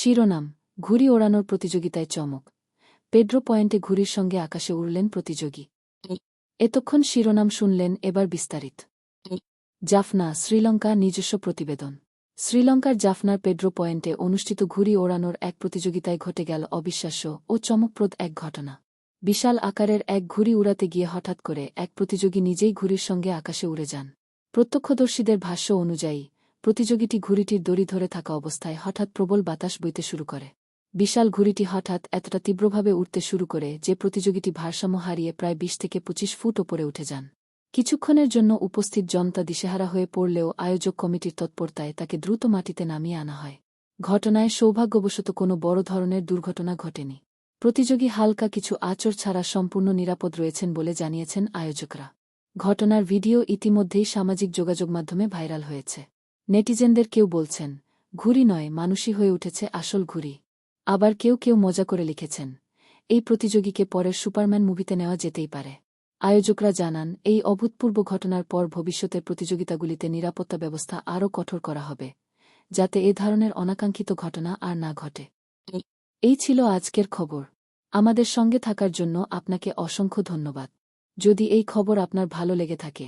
শিরোনাম, ঘুড়ি ওড়ানোর প্রতিযোগিতায় চমক। পেড্রো পয়েন্টে ঘুড়ির সঙ্গে আকাশে উড়লেন প্রতিযোগী। এতক্ষণ শিরোনাম শুনলেন এবার বিস্তারিত। জাফনা, শ্রীলঙ্কা নিজস্ব প্রতিবেদন। শ্রীলঙ্কার জাফনার পেড্রো পয়েন্টে অনুষ্ঠিত ঘুড়ি ওড়ানোর এক প্রতিযোগিতায় ঘটে গেল অবিশ্বাস্য ও চমকপ্রদ এক ঘটনা। বিশাল আকারের এক ঘুড়ি উড়াতে গিয়ে হঠাৎ করে এক প্রতিযোগী নিজেই ঘুড়ির সঙ্গে আকাশে উড়ে যান। প্রত্যক্ষদর্শীদের ভাষ্য অনুযায়ী প্রতিযোগীটি ঘুড়িটির দড়ি ধরে থাকা অবস্থায় হঠাৎ প্রবল বাতাস বইতে শুরু করে। বিশাল ঘুড়িটি হঠাৎ এতটা তীব্রভাবে উঠতে শুরু করে যে প্রতিযোগীটি ভারসাম্য হারিয়ে প্রায় বিশ থেকে পঁচিশ ফুট ওপরে উঠে যান। কিছুক্ষণের জন্য উপস্থিত জনতা দিশেহারা হয়ে পড়লেও আয়োজক কমিটির তৎপরতায় তাকে দ্রুত মাটিতে নামিয়ে আনা হয়। ঘটনায় সৌভাগ্যবশত কোনো বড় ধরনের দুর্ঘটনা ঘটেনি। প্রতিযোগী হালকা কিছু আচর ছাড়া সম্পূর্ণ নিরাপদ রয়েছেন বলে জানিয়েছেন আয়োজকরা। ঘটনার ভিডিও ইতিমধ্যেই সামাজিক যোগাযোগ মাধ্যমে ভাইরাল হয়েছে। নেটিজেনদের কেউ বলছেন, ঘুড়ি নয়, মানুষই হয়ে উঠেছে আসল ঘুড়ি। আবার কেউ কেউ মজা করে লিখেছেন, এই প্রতিযোগীকে পরের সুপারম্যান মুভিতে নেওয়া যেতেই পারে। আয়োজকরা জানান, এই অভূতপূর্ব ঘটনার পর ভবিষ্যতের প্রতিযোগিতাগুলিতে নিরাপত্তা ব্যবস্থা আরও কঠোর করা হবে, যাতে এ ধরনের অনাকাঙ্ক্ষিত ঘটনা আর না ঘটে। এই ছিল আজকের খবর। আমাদের সঙ্গে থাকার জন্য আপনাকে অসংখ্য ধন্যবাদ। যদি এই খবর আপনার ভালো লেগে থাকে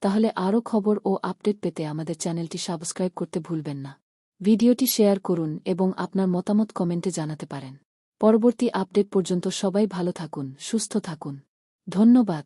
তাহলে আরও খবর ও আপডেট পেতে আমাদের চ্যানেলটি সাবস্ক্রাইব করতে ভুলবেন না। ভিডিওটি শেয়ার করুন এবং আপনার মতামত কমেন্টে জানাতে পারেন। পরবর্তী আপডেট পর্যন্ত সবাই ভালো থাকুন, সুস্থ থাকুন। ধন্যবাদ।